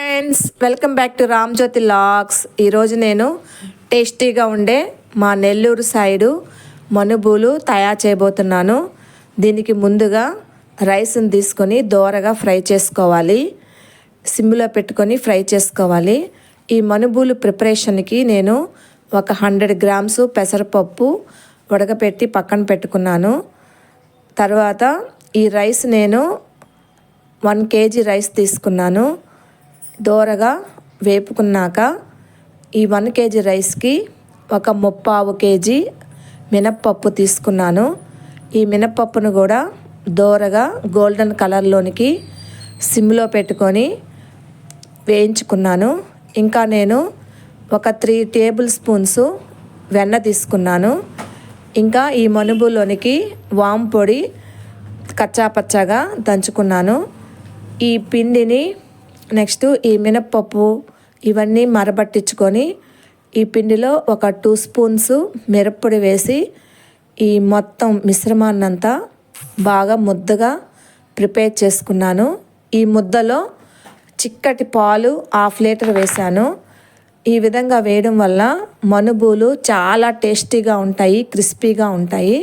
Friends welcome back to Ramjyoti vlogs ఈరోజు నేను టేస్టీగా ఉండే మా నెల్లూరు సైడు మనుబులు తయారు చేయబోతున్నాను. దీనికి ముందుగా రైస్ని తీసుకొని దోరగా ఫ్రై చేసుకోవాలి. సిమ్లో పెట్టుకొని ఫ్రై చేసుకోవాలి. ఈ మనుబులు ప్రిపరేషన్కి నేను ఒక హండ్రెడ్ గ్రామ్స్ పెసరపప్పు ఉడకపెట్టి పక్కన పెట్టుకున్నాను. తర్వాత ఈ రైస్ నేను వన్ కేజీ రైస్ తీసుకున్నాను. దోరగా వేపుకున్నాక ఈ వన్ కేజీ రైస్కి ఒక ముప్పావు కేజీ మినప్పప్పు తీసుకున్నాను. ఈ మినప్పప్పును కూడా దోరగా గోల్డెన్ కలర్లోనికి సిమ్లో పెట్టుకొని వేయించుకున్నాను. ఇంకా నేను ఒక త్రీ టేబుల్ స్పూన్స్ వెన్న తీసుకున్నాను. ఇంకా ఈ మనుబులోనికి వామ్ పొడి కచ్చాపచ్చాగా దంచుకున్నాను. ఈ పిండిని నెక్స్ట్ ఈ మినప్పప్పు ఇవన్నీ మరబట్టించుకొని ఈ పిండిలో ఒక టూ స్పూన్స్ మిరప్పొడి వేసి ఈ మొత్తం మిశ్రమాన్నంతా బాగా ముద్దగా ప్రిపేర్ చేసుకున్నాను. ఈ ముద్దలో చిక్కటి పాలు హాఫ్ లీటర్ వేశాను. ఈ విధంగా వేయడం వల్ల మనుబూలు చాలా టేస్టీగా ఉంటాయి క్రిస్పీగా ఉంటాయి.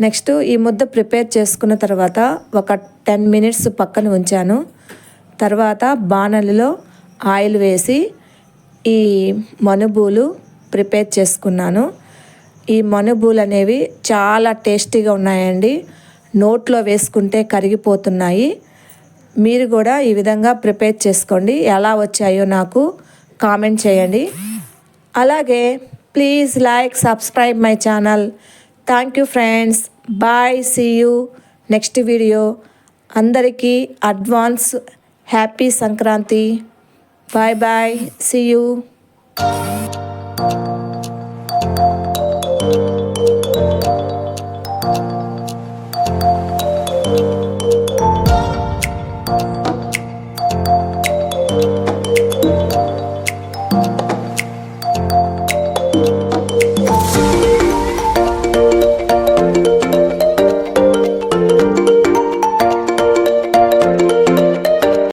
నెక్స్ట్ ఈ ముద్ద ప్రిపేర్ చేసుకున్న తర్వాత ఒక టెన్ మినిట్స్ పక్కన ఉంచాను. తర్వాత బాణలిలో ఆయిల్ వేసి ఈ మనుబూలు ప్రిపేర్ చేసుకున్నాను. ఈ మనుబూలు అనేవి చాలా టేస్టీగా ఉన్నాయండి. నోట్లో వేసుకుంటే కరిగిపోతున్నాయి. మీరు కూడా ఈ విధంగా ప్రిపేర్ చేసుకోండి. ఎలా వచ్చాయో నాకు కామెంట్ చేయండి. అలాగే please like subscribe my channel. Thank you friends bye see you next video అందరికీ advance Happy Sankranti. Bye bye. See you.